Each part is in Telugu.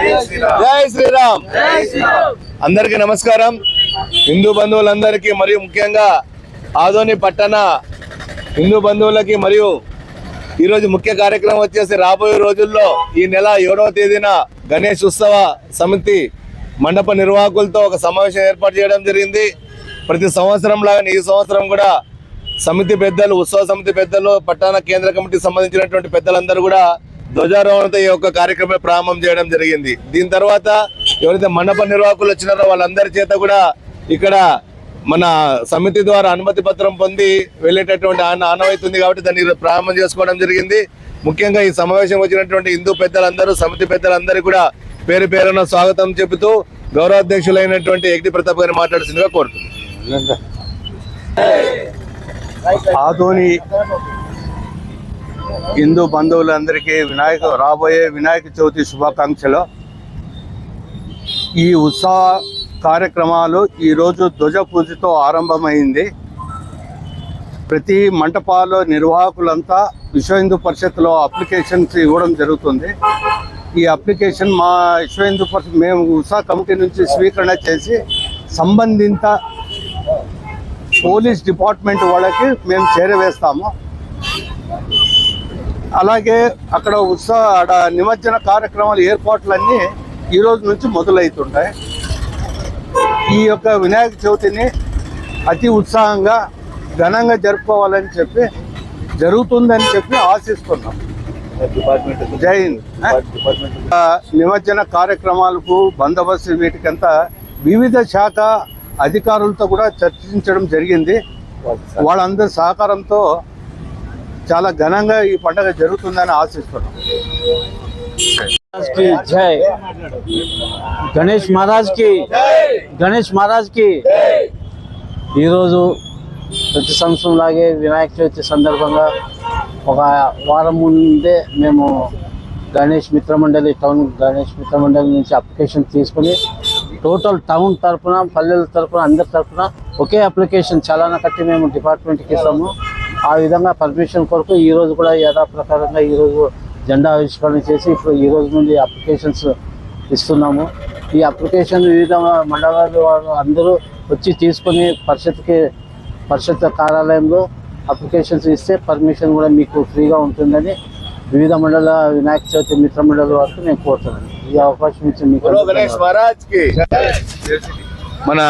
జై శ్రీరామ్. అందరికీ నమస్కారం. హిందూ బంధువులందరికీ మరియు ముఖ్యంగా ఆదోని పట్టణ హిందూ బంధువులకి మరియు ఈరోజు ముఖ్య కార్యక్రమం వచ్చేసి రాబోయే రోజుల్లో ఈ నెల ఏడవ తేదీన గణేష్ ఉత్సవ సమితి మండప నిర్వాహకులతో ఒక సమావేశం ఏర్పాటు చేయడం జరిగింది. ప్రతి సంవత్సరం లాగా ఈ సంవత్సరం కూడా సమితి పెద్దలు ఉత్సవ సమితి పెద్దలు పట్టణ కేంద్ర కమిటీకి సంబంధించినటువంటి పెద్దలందరూ కూడా ధ్వజారోహణతో ఈ యొక్క కార్యక్రమం ప్రారంభం చేయడం జరిగింది. దీని తర్వాత ఎవరైతే మండప నిర్వాహకులు వచ్చినారో వాళ్ళందరి చేత కూడా ఇక్కడ మన సమితి ద్వారా అనుమతి పత్రం పొంది వెళ్ళేటటువంటి ఆన కాబట్టి దాన్ని ప్రారంభం చేసుకోవడం జరిగింది. ముఖ్యంగా ఈ సమావేశం వచ్చినటువంటి హిందూ పెద్దలందరూ సమితి పెద్దలందరూ కూడా పేరు పేరున స్వాగతం చెబుతూ గౌరవాధ్యక్షులైనటువంటి ఎగ్డి ప్రతాప్ గారిని మాట్లాడుతుందిగా కోరుతున్నాను. ఆధోని హిందూ బంధువులందరికీ వినాయక రాబోయే వినాయక చవితి శుభాకాంక్షలు. ఈ ఉత్సవ కార్యక్రమాలు ఈరోజు ధ్వజ పూజతో ఆరంభమైంది. ప్రతి మంటపాల్లో నిర్వాహకులంతా విశ్వ హిందూ పరిషత్లో అప్లికేషన్స్ ఇవ్వడం జరుగుతుంది. ఈ అప్లికేషన్ మా విశ్వ హిందూ పరిషత్ మేము ఉత్సవ కమిటీ నుంచి స్వీకరణ చేసి సంబంధిత పోలీస్ డిపార్ట్మెంట్ వాళ్ళకి మేము చేరవేస్తాము. అలాగే అక్కడ ఉత్సవ నిమజ్జన కార్యక్రమాలు ఏర్పాట్లన్నీ ఈ రోజు నుంచి మొదలవుతుంటాయి. ఈ యొక్క వినాయక చవితిని అతి ఉత్సాహంగా ఘనంగా జరుపుకోవాలని చెప్పి జరుగుతుందని చెప్పి ఆశిస్తున్నాం. జై హింద్. నిమజ్జన కార్యక్రమాలకు బందోబస్తు వీటికంతా వివిధ శాఖ అధికారులతో కూడా చర్చించడం జరిగింది. వాళ్ళందరి సహకారంతో చాలా ఘనంగా ఈ పండుగ జరుగుతుందని ఆశిస్తున్నాం. జై. గణేష్ మహారాజ్కి గణేష్ మహారాజ్కి. ఈరోజు ప్రతి సంవత్సరం లాగే వినాయక చవితి సందర్భంగా ఒక వారం ముందే మేము గణేష్ మిత్రమండలి టౌన్ గణేష్ మిత్రమండలి నుంచి అప్లికేషన్ తీసుకుని టోటల్ టౌన్ తరఫున పల్లెల తరఫున అందరి తరఫున ఒకే అప్లికేషన్ చలానా కట్టి మేము డిపార్ట్మెంట్కి ఇస్తాము. ఆ విధంగా పర్మిషన్ కొరకు ఈ రోజు కూడా యథాప్రకారంగా ఈరోజు జెండా ఆవిష్కరణ చేసి ఇప్పుడు ఈ రోజు నుండి అప్లికేషన్స్ ఇస్తున్నాము. ఈ అప్లికేషన్ వివిధ మండలాల వారు అందరూ వచ్చి తీసుకొని పరిషత్కి పరిషత్ కార్యాలయంలో అప్లికేషన్స్ ఇస్తే పర్మిషన్ కూడా మీకు ఫ్రీగా ఉంటుందని వివిధ మండల వినాయక చవితి మిత్ర మండలి వరకు నేను కోరుతున్నాను. ఈ అవకాశం ఇచ్చి మీకు మన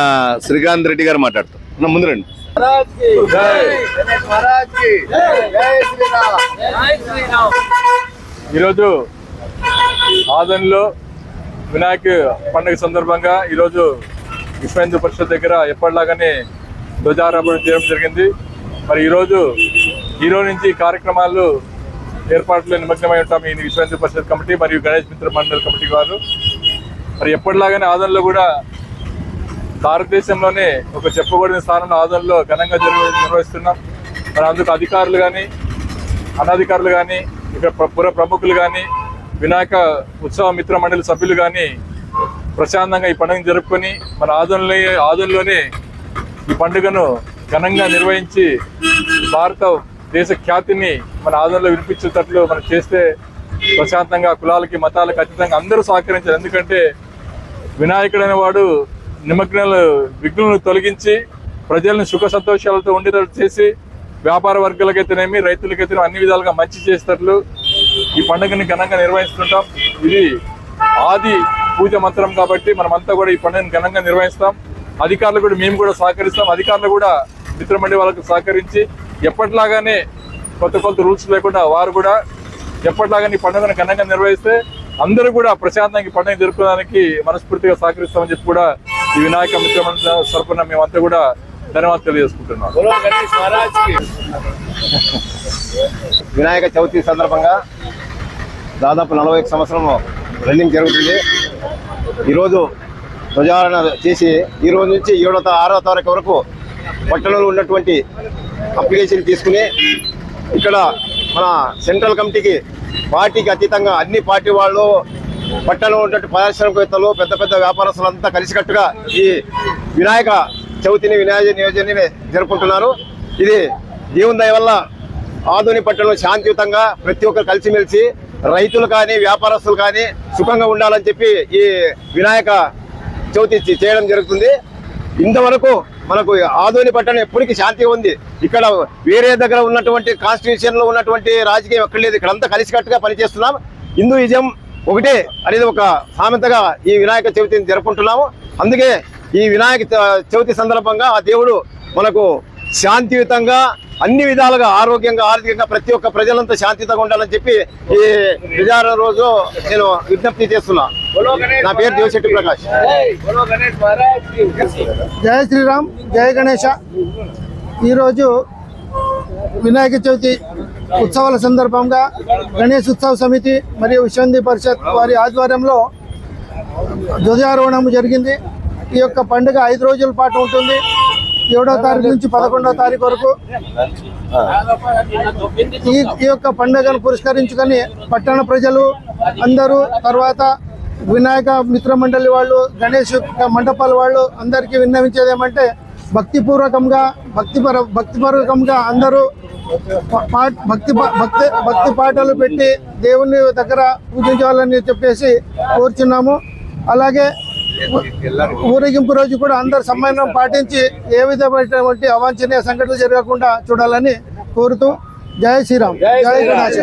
శ్రీకాంత్ రెడ్డి గారు మాట్లాడతారు. నా ముందు రండి. మహారాజ్కి గణేష్ మహారాజ్కి జై శ్రీరామ్ ఈరోజు ఆదన్లో వినాయక పండుగ సందర్భంగా ఈరోజు విశ్వ హిందూ పరిషత్ దగ్గర ఎప్పటిలాగానే ధ్వజారోపణ చేయడం జరిగింది. మరి ఈరోజు ఈరోజు నుంచి కార్యక్రమాలు ఏర్పాట్లు నిమగ్నమై ఉంటాం ఈ విశ్వ హిందూ పరిషత్ కమిటీ మరియు గణేష్ మిత్ర మండలి కమిటీ వారు. మరి ఎప్పటిలాగానే ఆదన్లో కూడా భారతదేశంలోనే ఒక చెప్పబడిన స్థానంలో ఆదన్లో ఘనంగా నిర్వహిస్తున్నాం. మరి అందుకు అధికారులు కానీ అనధికారులు కానీ ఇక్కడ ప్ర- పుర ప్రముఖులు కానీ వినాయక ఉత్సవ మిత్ర మండలి సభ్యులు కానీ ప్రశాంతంగా ఈ పండుగను జరుపుకొని మన ఆదంలో ఆదంలోనే ఈ పండుగను ఘనంగా నిర్వహించి భారత దేశ ఖ్యాతిని మన ఆదంలో వినిపించేటట్లు మనం చేస్తే ప్రశాంతంగా కులాలకి మతాలకు అతీతంగా అందరూ సహకరించారు ఎందుకంటే వినాయకుడు అనేవాడు నిమగ్నాలు విఘ్నులను తొలగించి ప్రజలను సుఖ సంతోషాలతో ఉండేటట్టు చేసి వ్యాపార వర్గాలకైతేనేమి రైతులకైతేనేమి అన్ని విధాలుగా మంచి చేసేటట్లు ఈ పండుగని ఘనంగా నిర్వహిస్తుంటాం. ఇది ఆది పూజ మంత్రం కాబట్టి మనమంతా కూడా ఈ పండుగను ఘనంగా నిర్వహిస్తాం. అధికారులు కూడా మేము కూడా సహకరిస్తాం. అధికారులు కూడా మిత్రమండి వాళ్ళకు సహకరించి ఎప్పటిలాగానే కొత్త కొత్త రూల్స్ లేకుండా వారు కూడా ఎప్పటిలాగానే ఈ పండుగను ఘనంగా నిర్వహిస్తే అందరూ కూడా ప్రశాంతంగా పండుగ జరుపుకోవడానికి మనస్ఫూర్తిగా సహకరిస్తామని చెప్పి కూడా ఈ వినాయక మిత్రమండలి తరపున మేమంతా కూడా ధన్యవాదాలు తెలియజేసుకుంటున్నాం. వినాయక చవితి సందర్భంగా దాదాపు నలభై సంవత్సరం రన్నింగ్ జరుగుతుంది. ఈరోజు ధ్వజారణ చేసి ఈ రోజు నుంచి ఏడో ఆరో తారీఖు వరకు పట్టణంలో ఉన్నటువంటి అప్లికేషన్ తీసుకుని ఇక్కడ మన సెంట్రల్ కమిటీకి పార్టీకి అతీతంగా అన్ని పార్టీ వాళ్ళు పట్టణంలో ఉన్నటువంటి పారిశ్రామికవేత్తలు పెద్ద పెద్ద వ్యాపారస్తులంతా కలిసికట్టుగా ఈ వినాయక చవితిని వినాయక నియోజనని జరుపుకుంటున్నారు. ఇది దేవుని దయ వల్ల ఆధునిక పట్టణంలో శాంతియుతంగా ప్రతి ఒక్కరు కలిసిమెలిసి రైతులు కానీ వ్యాపారస్తులు కానీ సుఖంగా ఉండాలని చెప్పి ఈ వినాయక చవితి చేయడం జరుగుతుంది. ఇంతవరకు మనకు ఆదోని పట్టణం ఎప్పటికీ శాంతి ఉంది. ఇక్కడ వేరే దగ్గర ఉన్నటువంటి కాన్స్టిట్యూషన్లో ఉన్నటువంటి రాజకీయం ఎక్కడ లేదు ఇక్కడంతా కలిసికట్టుగా పనిచేస్తున్నాం. హిందూయిజం ఒకటే అనేది ఒక సామెతగా ఈ వినాయక చవితిని జరుపుకుంటున్నాము. అందుకే ఈ వినాయక చ- చవితి సందర్భంగా ఆ దేవుడు మనకు శాంతియుతంగా అన్ని విధాలుగా ఆరోగ్యంగా ఆర్థికంగా ప్రతి ఒక్క ప్రజలంతా శాంతితగా ఉండాలని చెప్పి ఈ విజయాల రోజు నేను విజ్ఞప్తి చేస్తున్నా. నా పేరు దేవశెట్టి ప్రకాష్. జయ శ్రీరామ్ జయ గణేష. ఈరోజు వినాయక చవితి ఉత్సవాల సందర్భంగా గణేష్ ఉత్సవ సమితి మరియు విశ్వంది పరిషత్ వారి ఆధ్వర్యంలో ధ్వజారోహణం జరిగింది. ఈ యొక్క పండుగ ఐదు రోజుల పాటు ఉంటుంది. ఏడో తారీఖు నుంచి పదకొండో తారీఖు వరకు ఈ ఈ యొక్క పండుగను పురస్కరించుకొని పట్టణ ప్రజలు అందరూ తర్వాత వినాయక మిత్ర మండలి వాళ్ళు గణేష్ మండపాల వాళ్ళు అందరికీ విన్నవించేది ఏమంటే భక్తిపూర్వకంగా భక్తిపర భక్తిపూర్వకంగా అందరూ భక్తి పా- భక్తి భక్తి పాటలు పెట్టి దేవుని దగ్గర పూజించాలని చెప్పేసి కోరుచున్నాము. అలాగే ఊరేగింపు రోజు కూడా అందరు సమ్మేళనం పాటించి ఏ విధమైనటువంటి అవాంఛనీయ సంఘటనలు జరగకుండా చూడాలని కోరుతూ జై శ్రీరామ్. జై గణేశ